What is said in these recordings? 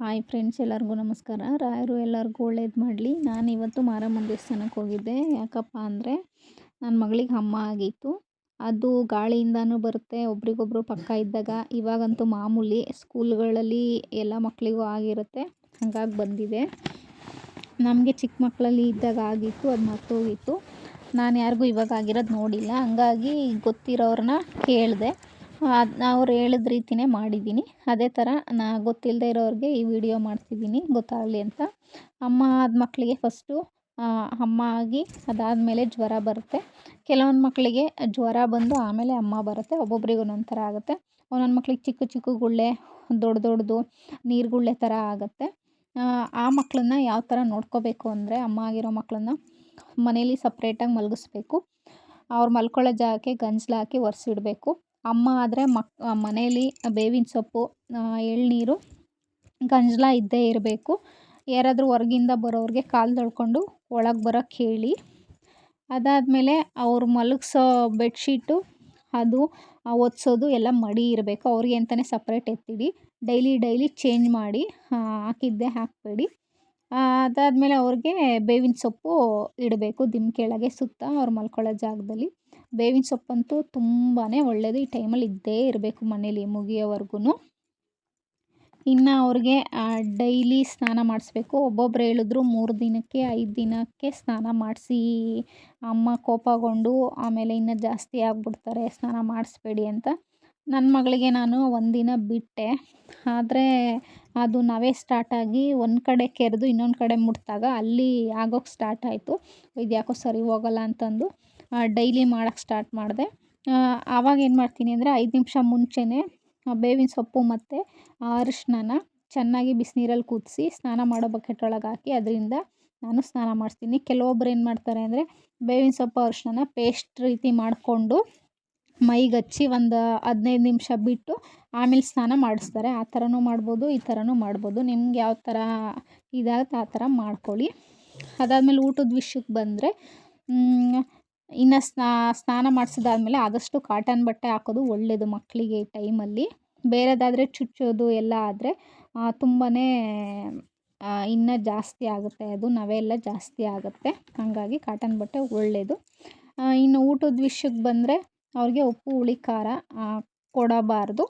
Hi friends, ಎಲ್ಲರಿಗೂ ನಮಸ್ಕಾರ. ರಾಯರು ಎಲ್ಲರಿಗೂ ಒಳ್ಳೇದು ಮಾಡಲಿ. ನಾನು ಇವತ್ತು ಮಾರಮ್ಮನ ದೇವಸ್ಥಾನಕ್ಕೆ ಹೋಗಿದ್ದೆ. ಯಾಕಪ್ಪ ಅಂದರೆ ನನ್ನ ಮಗಳಿಗೆ ಅಮ್ಮ ಆಗಿತ್ತು. ಅದು ಗಾಳಿಯಿಂದನೂ ಬರುತ್ತೆ, ಒಬ್ರಿಗೊಬ್ರು ಪಕ್ಕ ಇದ್ದಾಗ. ಇವಾಗಂತೂ ಮಾಮೂಲಿ ಸ್ಕೂಲ್ಗಳಲ್ಲಿ ಎಲ್ಲ ಮಕ್ಕಳಿಗೂ ಆಗಿರುತ್ತೆ. ಹಾಗಾಗಿ ಬಂದಿದೆ. ನಮಗೆ ಚಿಕ್ಕ ಮಕ್ಕಳಲ್ಲಿ ಇದ್ದಾಗ ಆಗಿತ್ತು, ಅದು ಮರ್ತೋಗಿತ್ತು ನಾನು ಯಾರಿಗೂ ಇವಾಗ ಆಗಿರೋದು ನೋಡಿಲ್ಲ. ಹಂಗಾಗಿ ಗೊತ್ತಿರೋರನ್ನ ಕೇಳಿದೆ. ಅದು ಅವ್ರು ಹೇಳಿದ ರೀತಿಯೇ ಮಾಡಿದ್ದೀನಿ ಅದೇ ಥರ ನಾ ಗೊತ್ತಿಲ್ಲದೆ ಇರೋರಿಗೆ ಈ ವಿಡಿಯೋ ಮಾಡ್ತಿದ್ದೀನಿ ಗೊತ್ತಾಗಲಿ ಅಂತ. ಅಮ್ಮ ಆದ ಮಕ್ಕಳಿಗೆ ಫಸ್ಟು ಅಮ್ಮ ಆಗಿ ಅದಾದಮೇಲೆ ಜ್ವರ ಬರುತ್ತೆ. ಕೆಲವೊಂದು ಮಕ್ಕಳಿಗೆ ಜ್ವರ ಬಂದು ಆಮೇಲೆ ಅಮ್ಮ ಬರುತ್ತೆ, ಒಬ್ಬೊಬ್ರಿಗೆ ಒಂದೊಂದು ಥರ ಆಗುತ್ತೆ. ಒಂದೊಂದು ಮಕ್ಳಿಗೆ ಚಿಕ್ಕ ಚಿಕ್ಕ ಗುಳ್ಳೆ, ದೊಡ್ಡ ದೊಡ್ಡದು ನೀರುಗುಳ್ಳೆ ಥರ ಆಗುತ್ತೆ. ಆ ಮಕ್ಕಳನ್ನ ಯಾವ ಥರ ನೋಡ್ಕೋಬೇಕು ಅಂದರೆ ಅಮ್ಮ ಆಗಿರೋ ಮಕ್ಕಳನ್ನ ಮನೇಲಿ ಸಪ್ರೇಟಾಗಿ ಮಲಗಿಸ್ಬೇಕು. ಅವ್ರು ಮಲ್ಕೊಳ್ಳೋ ಜಾಗಕ್ಕೆ ಗಂಜಲ ಹಾಕಿ ಒರೆಸಿಡ್ಬೇಕು. ಅಮ್ಮ ಆದರೆ ಮಕ್ ಮನೇಲಿ ಬೇವಿನ ಸೊಪ್ಪು ಎಳನೀರು, ಗಂಜಲ ಇದ್ದೇ ಇರಬೇಕು. ಯಾರಾದರೂ ಹೊರಗಿಂದ ಬರೋರಿಗೆ ಕಾಲು ತೊಳ್ಕೊಂಡು ಒಳಗೆ ಬರೋಕ್ಕೆ ಹೇಳಿ. ಅದಾದಮೇಲೆ ಅವ್ರು ಮಲಗಿಸೋ ಬೆಡ್ಶೀಟು, ಅದು ಒದ್ಸೋದು ಎಲ್ಲ ಮಡಿ ಇರಬೇಕು. ಅವ್ರಿಗೆ ಅಂತಲೇ ಸಪ್ರೇಟ್ ಎತ್ತಿಡಿ. ಡೈಲಿ ಡೈಲಿ ಚೇಂಜ್ ಮಾಡಿ ಹಾಕಿದ್ದೇ ಹಾಕಬೇಡಿ. ಅದಾದಮೇಲೆ ಅವ್ರಿಗೆ ಬೇವಿನ ಸೊಪ್ಪು ಇಡಬೇಕು. ದಿಂಬು ಕೆಳಗೆ ಸುತ್ತ ಅವ್ರು ಮಲ್ಕೊಳ್ಳೋ ಜಾಗದಲ್ಲಿ. ಬೇವಿನ ಸೊಪ್ಪಂತೂ ತುಂಬಾ ಒಳ್ಳೆಯದು ಈ ಟೈಮಲ್ಲಿ ಇದ್ದೇ ಇರಬೇಕು ಮನೇಲಿ ಮುಗಿಯೋವರೆಗೂ ಇನ್ನು ಅವ್ರಿಗೆ ಡೈಲಿ ಸ್ನಾನ ಮಾಡಿಸ್ಬೇಕು. ಒಬ್ಬೊಬ್ರು ಹೇಳಿದ್ರು ಮೂರು ದಿನಕ್ಕೆ, ಐದು ದಿನಕ್ಕೆ ಸ್ನಾನ ಮಾಡಿಸಿ, ಅಮ್ಮ ಕೋಪಗೊಂಡು ಆಮೇಲೆ ಇನ್ನೂ ಜಾಸ್ತಿ ಆಗಿಬಿಡ್ತಾರೆ, ಸ್ನಾನ ಮಾಡಿಸ್ಬೇಡಿ ಅಂತ. ನನ್ನ ಮಗಳಿಗೆ ನಾನು ಒಂದಿನ ಬಿಟ್ಟೆ. ಆದರೆ ಅದು ನಾವೇ ಸ್ಟಾರ್ಟಾಗಿ ಒಂದು ಕಡೆ ಕೆರೆದು ಇನ್ನೊಂದು ಕಡೆ ಮುಟ್ಟಿದಾಗ ಅಲ್ಲಿ ಆಗೋಕ್ಕೆ ಸ್ಟಾರ್ಟ್ ಆಯಿತು. ಇದು ಯಾಕೋ ಸರಿ ಹೋಗಲ್ಲ ಅಂತಂದು. ಡೈಲಿ ಮಾಡೋಕ್ಕೆ ಸ್ಟಾರ್ಟ್ ಮಾಡಿದೆ. ಆವಾಗ ಏನು ಮಾಡ್ತೀನಿ ಅಂದರೆ ಐದು ನಿಮಿಷ ಮುಂಚೆನೇ ಬೇವಿನ ಸೊಪ್ಪು ಮತ್ತು ಅರಿಶಿಣನ ಚೆನ್ನಾಗಿ ಬಿಸಿನೀರಲ್ಲಿ ಕುದಿಸಿ ಸ್ನಾನ ಮಾಡೋ ಬಕೆಟ್ ಒಳಗೆ ಹಾಕಿ ಅದರಿಂದ ನಾನು ಸ್ನಾನ ಮಾಡಿಸ್ತೀನಿ. ಕೆಲವೊಬ್ಬರು ಏನು ಮಾಡ್ತಾರೆ ಅಂದರೆ ಬೇವಿನ ಸೊಪ್ಪು ಅರಿಶಿಣನ ಪೇಸ್ಟ್ ರೀತಿ ಮಾಡಿಕೊಂಡು ಮೈಗೆ ಹಚ್ಚಿ ಒಂದು ಹದಿನೈದು ನಿಮಿಷ ಬಿಟ್ಟು ಆಮೇಲೆ ಸ್ನಾನ ಮಾಡಿಸ್ತಾರೆ. ಆ ಥರನೂ ಮಾಡ್ಬೋದು, ಈ ಥರನೂ ಮಾಡ್ಬೋದು. ನಿಮ್ಗೆ ಯಾವ ಥರ ಇದಾಗುತ್ತೆ ಆ ಥರ ಮಾಡ್ಕೊಳ್ಳಿ. ಅದಾದಮೇಲೆ ಊಟದ ವಿಷಯಕ್ಕೆ ಬಂದರೆ ಇನ್ನು ಸ್ನಾ, ಸ್ನಾನ ಮಾಡಿಸಿದಾದ್ಮೇಲೆ ಆದಷ್ಟು ಕಾಟನ್ ಬಟ್ಟೆ ಹಾಕೋದು ಒಳ್ಳೆಯದು ಮಕ್ಕಳಿಗೆ ಈ ಟೈಮಲ್ಲಿ. ಬೇರೆದಾದರೆ ಚುಚ್ಚೋದು ಎಲ್ಲ ಆದರೆ ತುಂಬಾ ಇನ್ನು ಜಾಸ್ತಿ ಆಗುತ್ತೆ ಅದು ನವೆಲ್ಲ ಜಾಸ್ತಿ ಆಗುತ್ತೆ. ಹಾಗಾಗಿ ಕಾಟನ್ ಬಟ್ಟೆ ಒಳ್ಳೆಯದು ಇನ್ನು ಊಟದ ವಿಷಯಕ್ಕೆ ಬಂದರೆ ಅವ್ರಿಗೆ ಉಪ್ಪು, ಹುಳಿ, ಖಾರ ಕೊಡಬಾರ್ದು.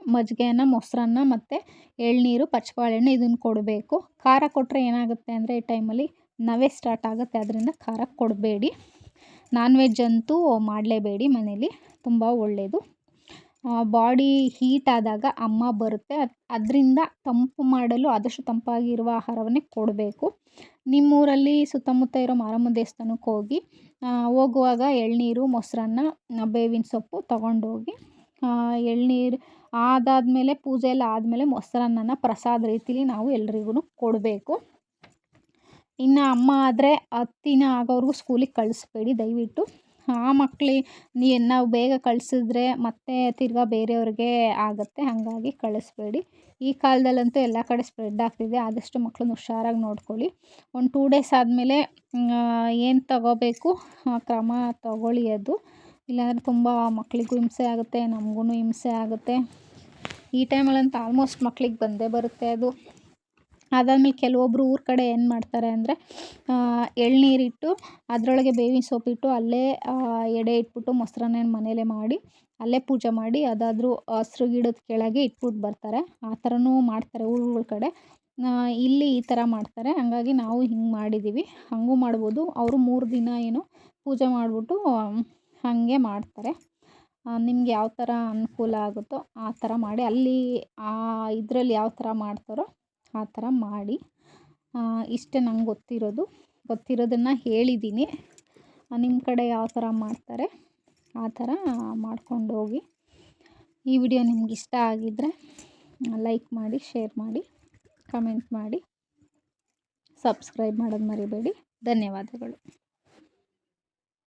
ಮಜ್ಜಿಗೆನ ಮೊಸರನ್ನ ಮತ್ತು ಎಳ್ನೀರು, ಪಚ್ಚಬಾಳೆಹಣ್ಣು ಇದನ್ನು ಕೊಡಬೇಕು. ಖಾರ ಕೊಟ್ಟರೆ ಏನಾಗುತ್ತೆ ಅಂದರೆ ಈ ಟೈಮಲ್ಲಿ ನವೆ ಸ್ಟಾರ್ಟ್ ಆಗುತ್ತೆ, ಅದರಿಂದ ಖಾರ ಕೊಡಬೇಡಿ. ನಾನ್ ವೆಜ್ ಅಂತೂ ಮಾಡಲೇಬೇಡಿ ಮನೇಲಿ, ತುಂಬ ಒಳ್ಳೆಯದು ಬಾಡಿ ಹೀಟ್ ಆದಾಗ ಅಮ್ಮ ಬರುತ್ತೆ. ಅದು, ಅದರಿಂದ ತಂಪು ಮಾಡಲು ಆದಷ್ಟು ತಂಪಾಗಿರುವ ಆಹಾರವನ್ನೇ ಕೊಡಬೇಕು. ನಿಮ್ಮೂರಲ್ಲಿ ಸುತ್ತಮುತ್ತ ಇರೋ ಮಾರಮ್ಮ ದೇವಸ್ಥಾನಕ್ಕೆ ಹೋಗಿ ಹೋಗುವಾಗ ಎಳನೀರು, ಮೊಸರನ್ನ ಬೇವಿನ ಸೊಪ್ಪು ತಗೊಂಡೋಗಿ ಎಳನೀರು ಅದಾದಮೇಲೆ ಪೂಜೆ ಎಲ್ಲ ಆದಮೇಲೆ ಮೊಸರನ್ನನ ಪ್ರಸಾದ ರೀತಿಲಿ ನಾವು ಎಲ್ರಿಗೂ ಕೊಡಬೇಕು. ಇನ್ನು ಅಮ್ಮ ಆದರೆ ಹತ್ತು ದಿನ ಆಗೋವರೆಗೂ ಸ್ಕೂಲಿಗೆ ಕಳಿಸ್ಬೇಡಿ, ದಯವಿಟ್ಟು. ಆ ಮಕ್ಳು ನಾವು ಬೇಗ ಕಳಿಸಿದ್ರೆ ಮತ್ತೆ ತಿರ್ಗಾ ಬೇರೆಯವ್ರಿಗೆ ಆಗುತ್ತೆ, ಹಾಗಾಗಿ ಕಳಿಸ್ಬೇಡಿ. ಈ ಕಾಲದಲ್ಲಂತೂ ಎಲ್ಲ ಕಡೆ ಸ್ಪ್ರೆಡ್ ಆಗ್ತಿದೆ, ಆದಷ್ಟು ಮಕ್ಕಳನ್ನ ಹುಷಾರಾಗಿ ನೋಡ್ಕೊಳ್ಳಿ. ಒಂದು ಟೂ ಡೇಸ್ ಆದಮೇಲೆ ಏನು ತಗೋಬೇಕು? ಕ್ರಮ ತಗೊಳ್ಳಿ ಅದು. ಇಲ್ಲಾಂದರೆ ತುಂಬ ಮಕ್ಕಳಿಗೂ ಹಿಂಸೆ ಆಗುತ್ತೆ ನಮಗೂ ಹಿಂಸೆ ಆಗುತ್ತೆ. ಈ ಟೈಮಲ್ಲಂತೂ ಆಲ್ಮೋಸ್ಟ್ ಮಕ್ಳಿಗೆ ಬಂದೇ ಬರುತ್ತೆ ಅದು. ಅದಾದ್ಮೇಲೆ ಕೆಲವೊಬ್ಬರು ಊರ ಕಡೆ ಏನು ಮಾಡ್ತಾರೆ ಅಂದರೆ ಎಳನೀರಿಟ್ಟು, ಅದರೊಳಗೆ ಬೇವಿನ ಸೊಪ್ಪಿಟ್ಟು, ಅಲ್ಲೇ ಎಡೆ ಇಟ್ಬಿಟ್ಟು ಮೊಸರನ್ನ ಮನೇಲೆ ಮಾಡಿ, ಅಲ್ಲೇ ಪೂಜೆ ಮಾಡಿ, ಅದಾದರೂ ಹಸ್ರು ಗಿಡದ ಕೆಳಗೆ ಇಟ್ಬಿಟ್ಟು ಬರ್ತಾರೆ. ಆ ಥರನೂ ಮಾಡ್ತಾರೆ ಊರುಗಳ ಕಡೆ. ಇಲ್ಲಿ ಈ ಥರ ಮಾಡ್ತಾರೆ. ಹಾಗಾಗಿ ನಾವು ಹಿಂಗೆ ಮಾಡಿದ್ದೀವಿ ಹಾಗೂ ಮಾಡ್ಬೋದು. ಅವರು ಮೂರು ದಿನ ಏನು ಪೂಜೆ ಮಾಡಿಬಿಟ್ಟು, ಹಾಗೆ ಮಾಡ್ತಾರೆ. ನಿಮ್ಗೆ ಯಾವ ಥರ ಅನುಕೂಲ ಆಗುತ್ತೋ ಆ ಥರ ಮಾಡಿ. ಅಲ್ಲಿ, ಆ, ಇದರಲ್ಲಿ ಯಾವ ಥರ ಮಾಡ್ತಾರೋ ಆ ಥರ ಮಾಡಿ ಇಷ್ಟೇ ನಂಗೆ ಗೊತ್ತಿರೋದು. ಗೊತ್ತಿರೋದನ್ನು ಹೇಳಿದ್ದೀನಿ ನಿಮ್ಮ ಕಡೆ ಯಾವ ಥರ ಮಾಡ್ತಾರೆ, ಆ ಥರ ಮಾಡ್ಕೊಂಡು ಹೋಗಿ. ಈ ವಿಡಿಯೋ ನಿಮ್ಗೆ ಇಷ್ಟ ಆಗಿದ್ದರೆ ಲೈಕ್ ಮಾಡಿ, ಶೇರ್ ಮಾಡಿ, ಕಮೆಂಟ್ ಮಾಡಿ, ಸಬ್ಸ್ಕ್ರೈಬ್ ಮಾಡೋದು ಮರಿಬೇಡಿ. ಧನ್ಯವಾದಗಳು.